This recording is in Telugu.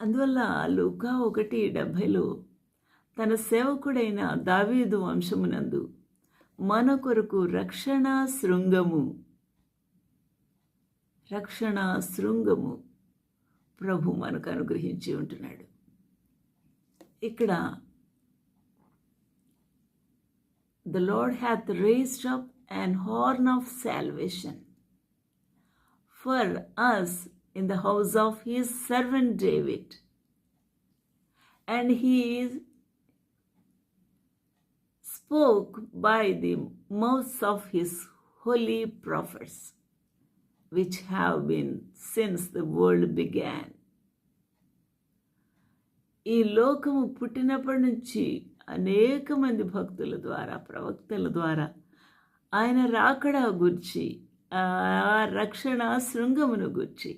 అందువల్ల లూకా ఒకటి డెబ్భైలో తన సేవకుడైన దావీదు వంశమునందు మన కొరకు రక్షణ శృంగము. రక్షణ శృంగము ప్రభు మనకు అనుగ్రహించి ఉంటున్నాడు. ఇక్కడ the Lord hath raised up and horn of salvation for us in the house of his servant David and he spoke by the mouths of his holy prophets, which have been since the world began. ఈ లోకము పుట్టినప్పటి నుంచి అనేక మంది భక్తుల ద్వారా ప్రవక్తల ద్వారా ఆయన రాకడా గుర్చి ఆ రక్షణ శృంగమును గుర్చి